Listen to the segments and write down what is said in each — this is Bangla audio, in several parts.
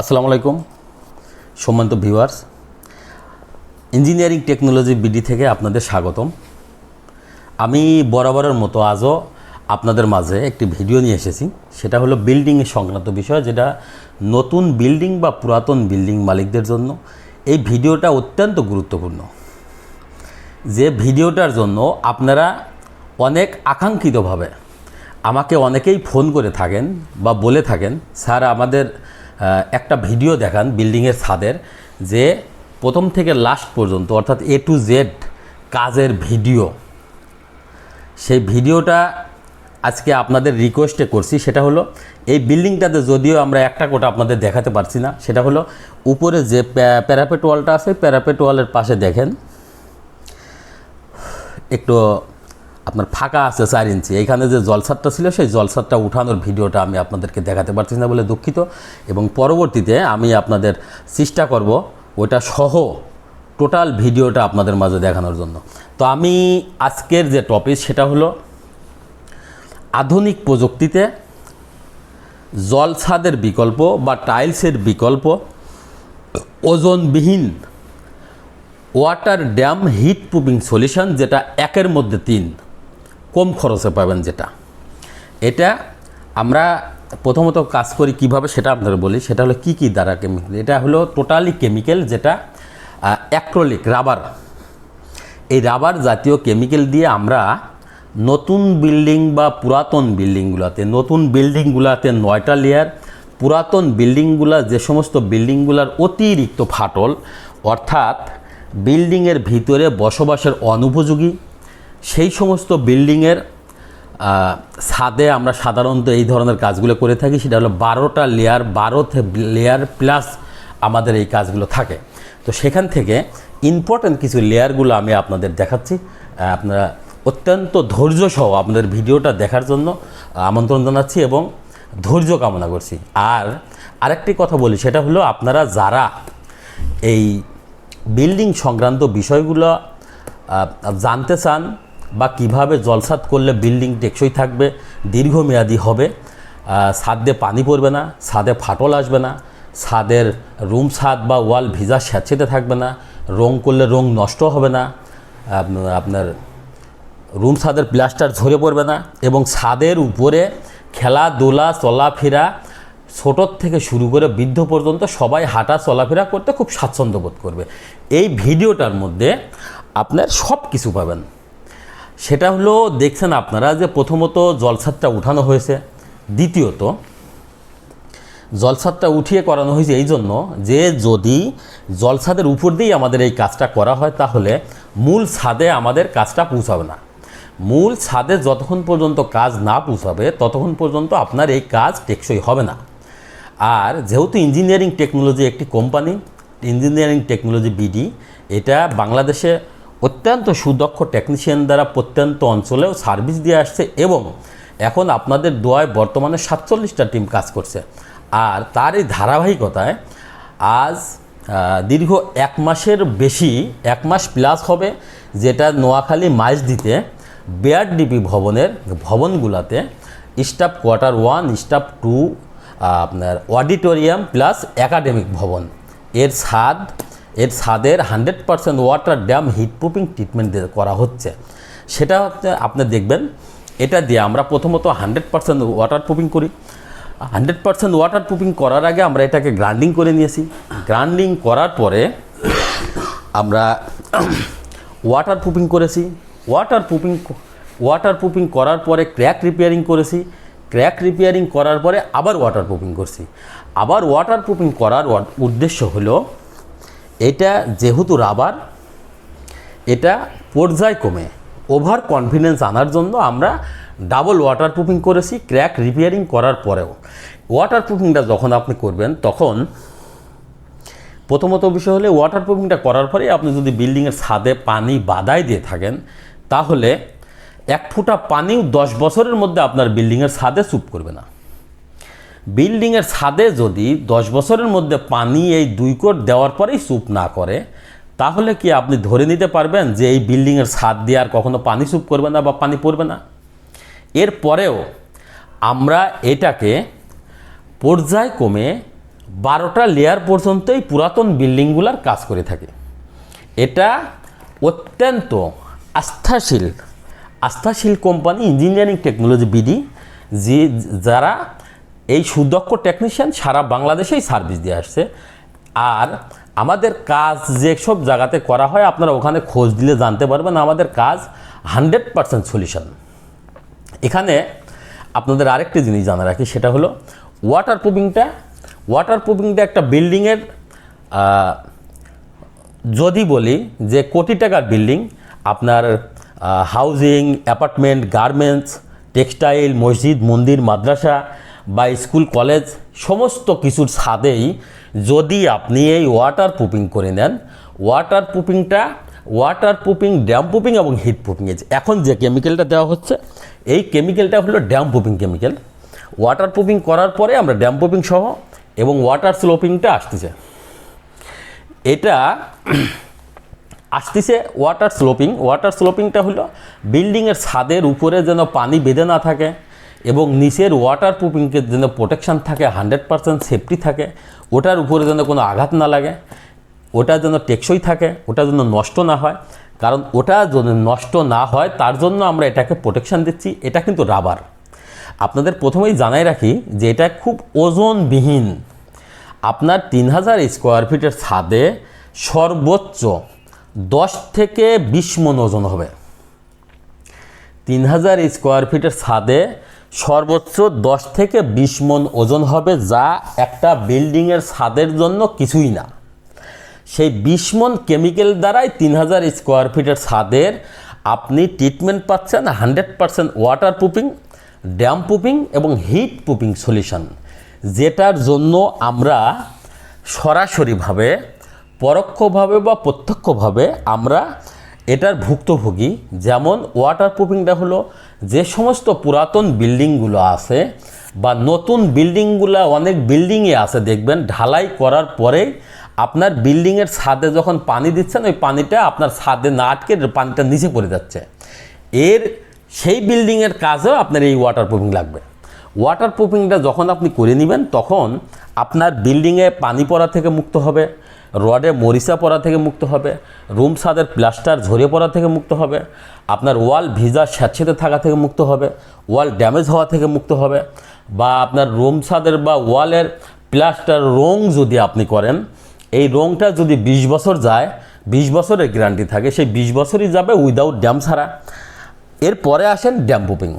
আসসালামু আলাইকুম। সম্মানিত ভিউয়ার্স, ইঞ্জিনিয়ারিং টেকনোলজি বিডি থেকে আপনাদের স্বাগতম। আমি বরাবরের মতো আজও আপনাদের মাঝে একটি ভিডিও নিয়ে এসেছি। সেটা হলো বিল্ডিং সংক্রান্ত বিষয়, যেটা নতুন বিল্ডিং বা পুরাতন বিল্ডিং মালিকদের জন্য এই ভিডিওটা অত্যন্ত গুরুত্বপূর্ণ। যে ভিডিওটার জন্য আপনারা অনেক আকাঙ্ক্ষিতভাবে আমাকে অনেকেই ফোন করে থাকেন বা বলে থাকেন, স্যার, আমাদের একটা ভিডিও দেখান বিল্ডিংয়ের ছাদের যে প্রথম থেকে লাস্ট পর্যন্ত, অর্থাৎ এ টু জেড কাজের ভিডিও। সেই ভিডিওটা আজকে আপনাদের রিকোয়েস্টে করছি, সেটা হলো এই বিল্ডিংটাতে যদিও আমরা একটা কোটা আপনাদের দেখাতে পারছি না, সেটা হলো উপরে যে প্যা- প্যারাপেট ওয়ালটা আছে, প্যারাপেট ওয়ালের পাশে দেখেন। একটু আপনার ফাঁকা আছে চার ইঞ্চি। এইখানে যে জলসারটা ছিল, সেই জলসারটা উঠানোর ভিডিওটা আমি আপনাদেরকে দেখাতে পারছি না বলে দুঃখিত। এবং পরবর্তীতে আমি আপনাদের চেষ্টা করব ওইটা সহ টোটাল ভিডিওটা আপনাদের মাঝে দেখানোর জন্য। তো আমি আজকের যে টপিক সেটা হলো আধুনিক প্রযুক্তিতে জলছাদের বিকল্প বা টাইলসের বিকল্প, ওজনবিহীন water damp heat proofing solution, যেটা একের মধ্যে তিন। কম খরচে পাবেন যেটা। এটা আমরা প্রথমত কাজ করি কীভাবে সেটা আপনাদের বলি, সেটা হলো কি কি দ্বারা কেমিক্যাল এটা হলো টোটালি কেমিক্যাল যেটা অ্যাক্রোলিক রাবার এই রাবার জাতীয় কেমিক্যাল দিয়ে আমরা নতুন বিল্ডিং বা পুরাতন বিল্ডিংগুলোতে নতুন বিল্ডিংগুলোতে নয়টা লেয়ার পুরাতন বিল্ডিংগুলা যে সমস্ত বিল্ডিংগুলার অতিরিক্ত ফাটল, অর্থাৎ বিল্ডিংয়ের ভিতরে বসবাসের অনুপযোগী সেই সমস্ত বিল্ডিংয়ের ছাদে আমরা সাধারণত এই ধরনের কাজগুলো করে থাকি। সেটা হলো বারোটা লেয়ার বারো লেয়ার প্লাস আমাদের এই কাজগুলো থাকে। তো সেখান থেকে ইম্পর্ট্যান্ট কিছু লেয়ারগুলো আমি আপনাদের দেখাচ্ছি। আপনারা অত্যন্ত ধৈর্য সহ আপনাদের ভিডিওটা দেখার জন্য আমন্ত্রণ জানাচ্ছি এবং ধৈর্য কামনা করছি। আর আরেকটি কথা বলি, সেটা হলো আপনারা যারা এই বিল্ডিং সংক্রান্ত বিষয়গুলো জানতে চান বা কীভাবে জলসাত করলে বিল্ডিং টেকসই থাকবে, দীর্ঘমেয়াদী হবে ছাদে পানি পড়বে না ছাদে ফাটল আসবে না ছাদের রুম ছাদ বা ওয়াল ভিজা স্যাঁচেতে থাকবে না, রং করলে রং নষ্ট হবে না আপনার রুম ছাদের প্লাস্টার ঝরে পড়বে না এবং ছাদের উপরে খেলাধুলা, চলাফেরা ছোটোর থেকে শুরু করে বৃদ্ধ পর্যন্ত সবাই হাঁটা চলাফেরা করতে খুব স্বাচ্ছন্দ্য বোধ করবে। এই ভিডিওটার মধ্যে আপনার সব কিছু পাবেন। সেটা হলো দেখছেন আপনারা যে প্রথমত জলছাদটা উঠানো হয়েছে, দ্বিতীয়ত জলছাদটা উঠিয়ে করানো হয়েছে এই জন্য যে যদি জলছাদের উপর দিয়েই আমাদের এই কাজটা করা হয়, তাহলে মূল ছাদে আমাদের কাজটা পৌঁছাবে না। মূল ছাদে যতক্ষণ পর্যন্ত কাজ না পৌঁছাবে, ততক্ষণ পর্যন্ত আপনার এই কাজ টেকসই হবে না। আর যেহেতু ইঞ্জিনিয়ারিং টেকনোলজি একটি কোম্পানি, ইঞ্জিনিয়ারিং টেকনোলজি বিডি, এটা বাংলাদেশে অত্যন্ত সুদক্ষ টেকনিশিয়ান দ্বারা প্রত্যন্ত অঞ্চলেও সার্ভিস দিয়ে আসছে এবং এখন আপনাদের দোয়ায় বর্তমানে সাতচল্লিশটা টিম কাজ করছে। আর তার এই ধারাবাহিকতায় আজ দীর্ঘ এক মাসের বেশি, এক মাস প্লাস হবে যেটা নোয়াখালী মাইজ দিতে বিআরডিপি ভবনের ভবনগুলোতে staff quarter one staff two আপনার অডিটোরিয়াম প্লাস একাডেমিক ভবন। এর ছাদ এর ছাদের hundred percent water damp heat proofing treatment করা হচ্ছে। সেটা হচ্ছে আপনি দেখবেন, এটা দিয়ে আমরা প্রথমত হান্ড্রেড পারসেন্ট ওয়াটার প্রুফিং করি। হান্ড্রেড পারসেন্ট ওয়াটার প্রুফিং করার আগে আমরা এটাকে গ্রাইন্ডিং করে নিয়েছি। গ্রাইন্ডিং করার পরে আমরা ওয়াটার প্রুফিং করেছি। ওয়াটার প্রুফিং ওয়াটার প্রুফিং করার পরে ক্র্যাক রিপেয়ারিং করেছি। ক্র্যাক রিপেয়ারিং করার পরে আবার ওয়াটার প্রুফিং করছি। আবার ওয়াটার প্রুফিং করার উদ্দেশ্য হলো এটা যেহেতু রাবার, এটা পর্যায়ক্রমে ওভার কনফিডেন্স আনার জন্য আমরা ডাবল ওয়াটার প্রুফিং করেছি ক্র্যাক রিপেয়ারিং করার পরেও। ওয়াটার প্রুফিংটা যখন আপনি করবেন, তখন প্রথমত বিষয় হলে ওয়াটার প্রুফিংটা করার পরে আপনি যদি বিল্ডিংয়ের ছাদে পানি বাদাই দিয়ে থাকেন, তাহলে এক ফুটা পানিও দশ বছরের মধ্যে আপনার বিল্ডিংয়ের ছাদে চুপ করবে না। বিল্ডিংয়ের ছাদে যদি দশ বছরের মধ্যে পানি এই দুই কোট দেওয়ার পরেই চুপ না করে, তাহলে কি আপনি ধরে নিতে পারবেন যে এই বিল্ডিংয়ের ছাদ দিয়ে আর কখনো পানি চুপ করবে না বা পানি পড়বে না? এরপরেও আমরা এটাকে পর্যায়ক্রমে বারোটা লেয়ার পর্যন্তই পুরাতন বিল্ডিংগুলার কাজ করে থাকে। এটা অত্যন্ত আস্থাশীল আস্থাশীল কোম্পানি ইঞ্জিনিয়ারিং টেকনোলজি বিডি যে যারা এই সুদক্ষ টেকনিশিয়ান সারা বাংলাদেশেই সার্ভিস দিয়ে আসছে। আর আমাদের কাজ যেসব জায়গাতে করা হয়, আপনারা ওখানে খোঁজ দিলে জানতে পারবেন আমাদের কাজ হান্ড্রেড পারসেন্ট সলিউশন এখানে আপনাদের আরেকটি জিনিস জানা রাখি, সেটা হলো ওয়াটার প্রুফিংটা ওয়াটার প্রুফিংটা একটা বিল্ডিংয়ের যদি বলি যে কোটি টাকার বিল্ডিং আপনার হাউজিং অ্যাপার্টমেন্ট গার্মেন্টস টেক্সটাইল মসজিদ, মন্দির, মাদ্রাসা বা স্কুল, কলেজ সমস্ত কিছুর ছাদেই যদি আপনি এই ওয়াটার প্রুফিং করে নেন ওয়াটার প্রুফিংটা ওয়াটার প্রুফিং ড্যাম প্রুফিং এবং হিট প্রুফিং এখন যে কেমিক্যালটা দেওয়া হচ্ছে, এই কেমিক্যালটা হলো damp proofing chemical water proofing করার পরে আমরা ড্যাম প্রুফিং সহ এবং ওয়াটার স্লোপিংটা আসতেছে। এটা আসতেছে ওয়াটার স্লোপিং ওয়াটার স্লোপিংটা হলো বিল্ডিংয়ের ছাদের উপরে যেন পানি বেঁধে না থাকে। এবং নিচের ওয়াটার প্রুফিংকে যেন প্রোটেকশান থাকে হান্ড্রেড পারসেন্ট সেফটি থাকে, ওটার উপরে যেন কোনো আঘাত না লাগে, ওটা যেন টেকসই থাকে, ওটা যেন নষ্ট না হয়। কারণ ওটা যদি নষ্ট না হয়, তার জন্য আমরা এটাকে প্রোটেকশান দিচ্ছি, এটা কিন্তু রাবার আপনাদের প্রথমেই জানাই রাখি যে এটা খুব ওজনবিহীন। আপনার তিন হাজার স্কোয়ার ফিটের ছাদে সর্বোচ্চ দশ থেকে বিশ মন ওজন হবে। তিন হাজার স্কোয়ার ফিটের ছাদে সর্বোচ্চ দশ থেকে বিশ মন ওজন হবে যা একটা বিল্ডিংয়ের ছাদের জন্য কিছুই না। সেই বিশ মন কেমিক্যাল দ্বারাই তিন হাজার স্কোয়ার ফিটের ছাদের আপনি ট্রিটমেন্ট পাচ্ছেন hundred percent waterproofing damp proofing এবং হিট প্রুফিং সলিউশন যেটার জন্য আমরা সরাসরিভাবে, পরোক্ষভাবে বা প্রত্যক্ষভাবে আমরা এটার ভুক্তভোগী। যেমন ওয়াটার প্রুফিংটা হলো যে সমস্ত পুরাতন বিল্ডিংগুলো আছে বা নতুন বিল্ডিংগুলো, অনেক বিল্ডিংয়ে আছে, দেখবেন ঢালাই করার পরেই আপনার বিল্ডিংয়ের ছাদে যখন পানি দিচ্ছেন, ওই পানিটা আপনার ছাদে না আটকে পানিটা নিচে পড়ে যাচ্ছে। এর সেই বিল্ডিংয়ের কাজেও আপনার এই ওয়াটার প্রুফিং লাগবে। ওয়াটার প্রুফিংটা যখন আপনি করে নেবেন, তখন আপনার বিল্ডিংয়ে পানি পড়া থেকে মুক্ত হবে। রডে মরিচা পড়া থেকে মুক্ত হবে, রুম ছাদের প্লাস্টার ঝরে পড়া থেকে মুক্ত হবে, আপনার ওয়াল ভিজা স্যাঁতসেঁতে থাকা থেকে মুক্ত হবে, ওয়াল ড্যামেজ হওয়া থেকে মুক্ত হবে, বা আপনার রুম ছাদের বা ওয়ালের প্লাস্টার রং যদি আপনি করেন, এই রংটা যদি ২০ বছর যায় ২০ বছরের গ্যারান্টি থাকে, সেই ২০ বছরই যাবে উইদাউট ড্যাম ছাড়া। এরপরে আসেন ড্যাম প্রুফিং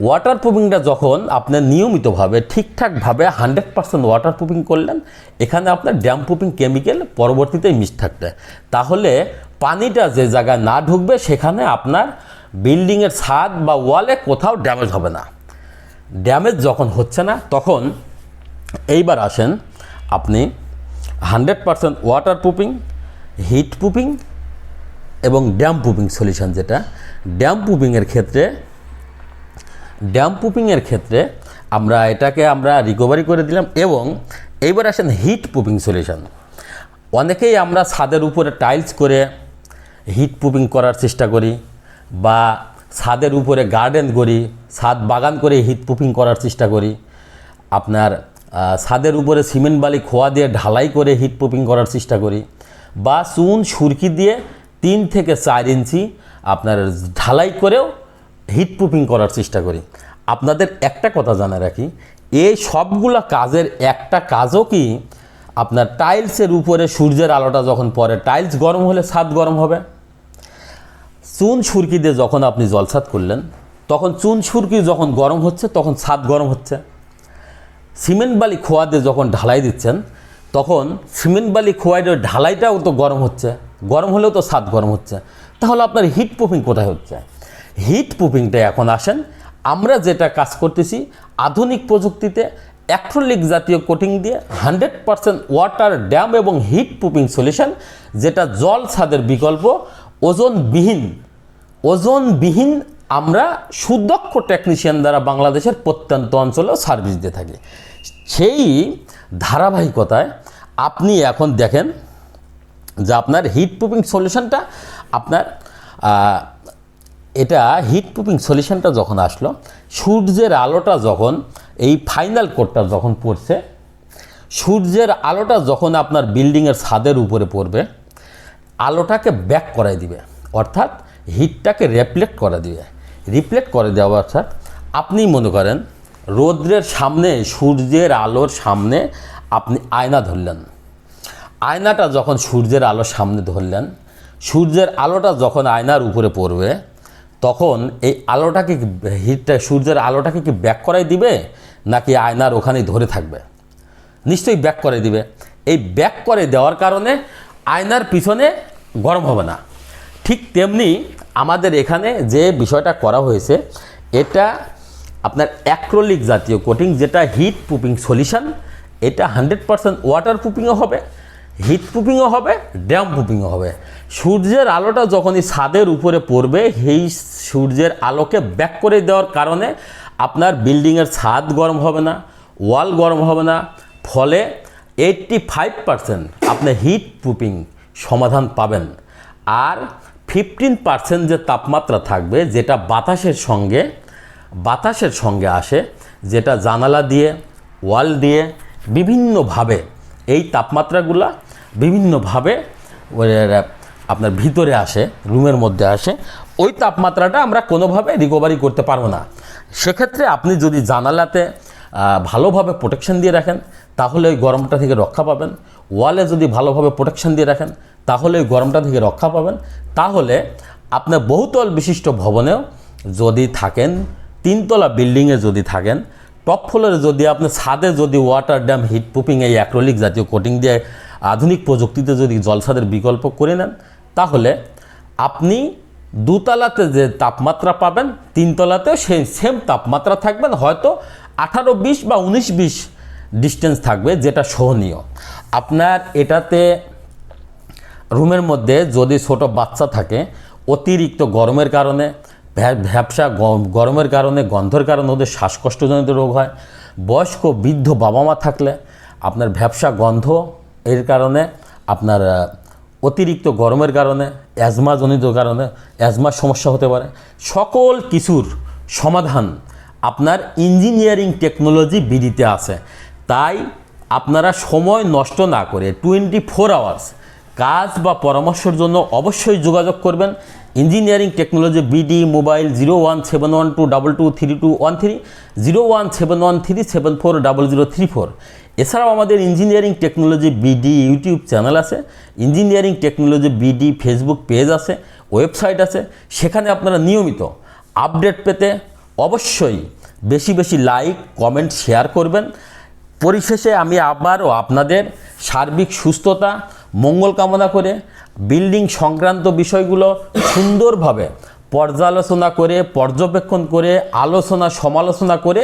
ওয়াটার প্রুফিংটা যখন আপনার নিয়মিতভাবে, ঠিকঠাকভাবে হান্ড্রেড পার্সেন্ট ওয়াটার প্রুফিং করলেন, এখানে আপনার ড্যাম প্রুফিং কেমিক্যাল পরবর্তীতে মিশ থাকবে। তাহলে পানিটা যে জায়গায় না ঢুকবে, সেখানে আপনার বিল্ডিংয়ের ছাদ বা ওয়ালে কোথাও ড্যামেজ হবে না। ড্যামেজ যখন হচ্ছে না, তখন এইবার আসেন আপনি hundred percent water proofing heat proofing এবং ড্যাম প্রুফিং সলিউশন যেটা। ড্যাম প্রুফিংয়ের ক্ষেত্রে ড্যাম পুপিংয়ের ক্ষেত্রে আমরা এটাকে আমরা রিকভারি করে দিলাম এবং এইবার আসেন হিট পুপিং সলিউশন অনেকেই আমরা ছাদের উপরে টাইলস করে হিট পুপিং করার চেষ্টা করি বা ছাদের উপরে গার্ডেন করি, ছাদ বাগান করে হিট পুপিং করার চেষ্টা করি। আপনার ছাদের উপরে সিমেন্ট বালি খোয়া দিয়ে ঢালাই করে হিট পুপিং করার চেষ্টা করি বা চুন, সুরকি দিয়ে তিন থেকে চার ইঞ্চি আপনার ঢালাই করেও হিট প্রুফিং করার চেষ্টা করি। আপনাদের একটা কথা জানা রাখি, এই সবগুলা কাজের একটা কাজও কি আপনার টাইলসের উপরে সূর্যের আলোটা যখন পড়ে, টাইলস গরম হলে ছাদ গরম হবে? চুন সুরকি দিয়ে যখন আপনি জলছাদ করলেন, তখন চুন সুরকি যখন গরম হচ্ছে, তখন ছাদ গরম হচ্ছে। সিমেন্ট বালি খোয়া দিয়ে যখন ঢালাই দিচ্ছেন, তখন সিমেন্ট বালি ওই ঢালাইটাও তো গরম হচ্ছে, গরম হলেও তো ছাদ গরম হচ্ছে। তাহলে আপনার হিট প্রুফিং কোথায় হচ্ছে? হিট প্রুফিংটা এখন আসেন। আমরা যেটা কাজ করতেছি, আধুনিক প্রযুক্তিতে অ্যাক্রোলিক জাতীয় কোটিং দিয়ে হান্ড্রেড পারসেন্ট ওয়াটার ড্যাম এবং হিট প্রুফিং সলিউশন, যেটা জল ছাদের বিকল্প, ওজনবিহীন। ওজনবিহীন আমরা সুদক্ষ টেকনিশিয়ান দ্বারা বাংলাদেশের প্রত্যন্ত অঞ্চলেও সার্ভিস দিয়ে থাকি। সেই ধারাবাহিকতায় আপনি এখন দেখেন যে আপনার হিট প্রুফিং সলিউশনটা আপনার এটা হিট প্রুফিং সলিউশনটা যখন আসলো, সূর্যের আলোটা যখন, এই ফাইনাল কোটটা যখন পড়ছে, সূর্যের আলোটা যখন আপনার বিল্ডিংয়ের ছাদের উপরে পড়বে, আলোটাকে ব্যাক করাই দিবে। অর্থাৎ হিটটাকে রেফ্লেক্ট করে দিবে। রিফ্লেক্ট করে দেওয়া অর্থাৎ আপনি মনে করেন, রৌদ্রের সামনে, সূর্যের আলোর সামনে আপনি আয়না ধরলেন। আয়নাটা যখন সূর্যের আলোর সামনে ধরলেন, সূর্যের আলোটা যখন আয়নার উপরে পড়বে তখন এই আলোটাকে হিটটা, সূর্যের আলোটাকে কি ব্যাক করাই দিবে, নাকি আয়নার ওখানেই ধরে থাকবে? নিশ্চয়ই ব্যাক করে দিবে। এই ব্যাক করে দেওয়ার কারণে আয়নার পিছনে গরম হবে না। ঠিক তেমনি আমাদের এখানে যে বিষয়টা করা হয়েছে, এটা আপনার অ্যাক্রোলিক জাতীয় কোটিং যেটা হিট প্রুফিং সলিউশন এটা হান্ড্রেড পারসেন্ট ওয়াটার প্রুফিংও হবে। হিট প্রুফিংও হবে, ড্যাম প্রুফিংও হবে। সূর্যের আলোটা যখনই ছাদের উপরে পড়বে, সেই সূর্যের আলোকে ব্যাক করে দেওয়ার কারণে আপনার বিল্ডিংয়ের ছাদ গরম হবে না, ওয়াল গরম হবে না। ফলে এইটটি ফাইভ পারসেন্ট আপনি হিট প্রুফিং সমাধান পাবেন। আর ফিফটিন পার্সেন্ট যে তাপমাত্রা থাকবে, যেটা বাতাসের সঙ্গে বাতাসের সঙ্গে আসে, যেটা জানালা দিয়ে, ওয়াল দিয়ে, বিভিন্নভাবে এই তাপমাত্রাগুলা বিভিন্নভাবে আপনার ভিতরে আসে, রুমের মধ্যে আসে, ওই তাপমাত্রাটা আমরা কোনোভাবে রিকভারি করতে পারব না। সেক্ষেত্রে আপনি যদি জানালাতে ভালোভাবে প্রোটেকশন দিয়ে রাখেন, তাহলে ওই গরমটা থেকে রক্ষা পাবেন। ওয়ালে যদি ভালোভাবে প্রোটেকশন দিয়ে রাখেন, তাহলে ওই গরমটা থেকে রক্ষা পাবেন। তাহলে আপনার বহুতল বিশিষ্ট ভবনেও যদি থাকেন, তিনতলা বিল্ডিংয়ে যদি থাকেন টপ ফ্লোরে যদি আপনি ছাদে যদি ওয়াটার ড্যাম হিট প্রুফিং এই অ্যাক্রোলিক জাতীয় কোটিং দিয়ে আধুনিক প্রযুক্তিতে যদি জলছাদের বিকল্প করে নেন, তাহলে আপনি দুতলাতে যে তাপমাত্রা পাবেন তিনতলাতেও সেই সেম তাপমাত্রা থাকবেন, হয়তো আঠারো বিশ বা উনিশ বিশ ডিস্টেন্স থাকবে, যেটা সহনীয়। আপনার এটাতে রুমের মধ্যে যদি ছোট বাচ্চা থাকে, অতিরিক্ত গরমের কারণে, ভ্যা- ভ্যাপসা গরমের কারণে, গন্ধের কারণে ওদের শ্বাসকষ্টজনিত রোগ হয়। বয়স্ক বৃদ্ধ বাবা মা থাকলে আপনার ভ্যাপসা গন্ধ এর কারণে আপনার অতিরিক্ত গরমের কারণে অ্যাজমাজনিত কারণে অ্যাজমার সমস্যা হতে পারে। সকল কিছুর সমাধান আপনার ইঞ্জিনিয়ারিং টেকনোলজি বিডিতে আছে। তাই আপনারা সময় নষ্ট না করে টোয়েন্টি ফোর আওয়ার্স কাজ বা পরামর্শের জন্য অবশ্যই যোগাযোগ করবেন। Engineering technology BD mobile zero one seven one two double two three two one three zero one seven one three seven four double zero three four এছাড়াও আমাদের engineering technology BD YouTube channel আছে engineering technology BD Facebook page আছে ওয়েবসাইট আছে, সেখানে আপনারা নিয়মিত আপডেট পেতে অবশ্যই বেশি বেশি লাইক কমেন্ট শেয়ার করবেন। পরিশেষে আমি আবারও আপনাদের সার্বিক সুস্থতা, মঙ্গল কামনা করে বিল্ডিং সংক্রান্ত বিষয়গুলো সুন্দরভাবে পর্যালোচনা করে পর্যবেক্ষণ করে আলোচনা সমালোচনা করে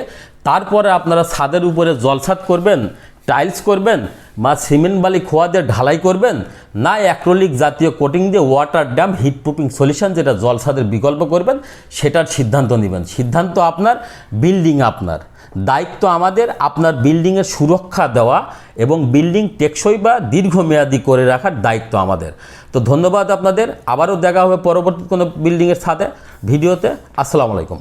তারপরে আপনারা ছাদের উপরে জলছাদ করবেন। টাইলস করবেন, বা সিমেন্ট বালি খোয়া দিয়ে ঢালাই করবেন, না অ্যাক্রোলিক জাতীয় কোটিং দিয়ে water damp heat proofing solution যেটা জলছাদের বিকল্প করবেন, সেটার সিদ্ধান্ত নেবেন। সিদ্ধান্ত আপনার বিল্ডিং আপনার। দায়িত্ব আমাদের, আপনার বিল্ডিংয়ের সুরক্ষা দেওয়া এবং বিল্ডিং টেকসই বা দীর্ঘমেয়াদী করে রাখার দায়িত্ব আমাদের। তো ধন্যবাদ আপনাদের, আবারও দেখা হবে পরবর্তী কোনো বিল্ডিংয়ের সাথে, ভিডিওতে, আসসালামু আলাইকুম।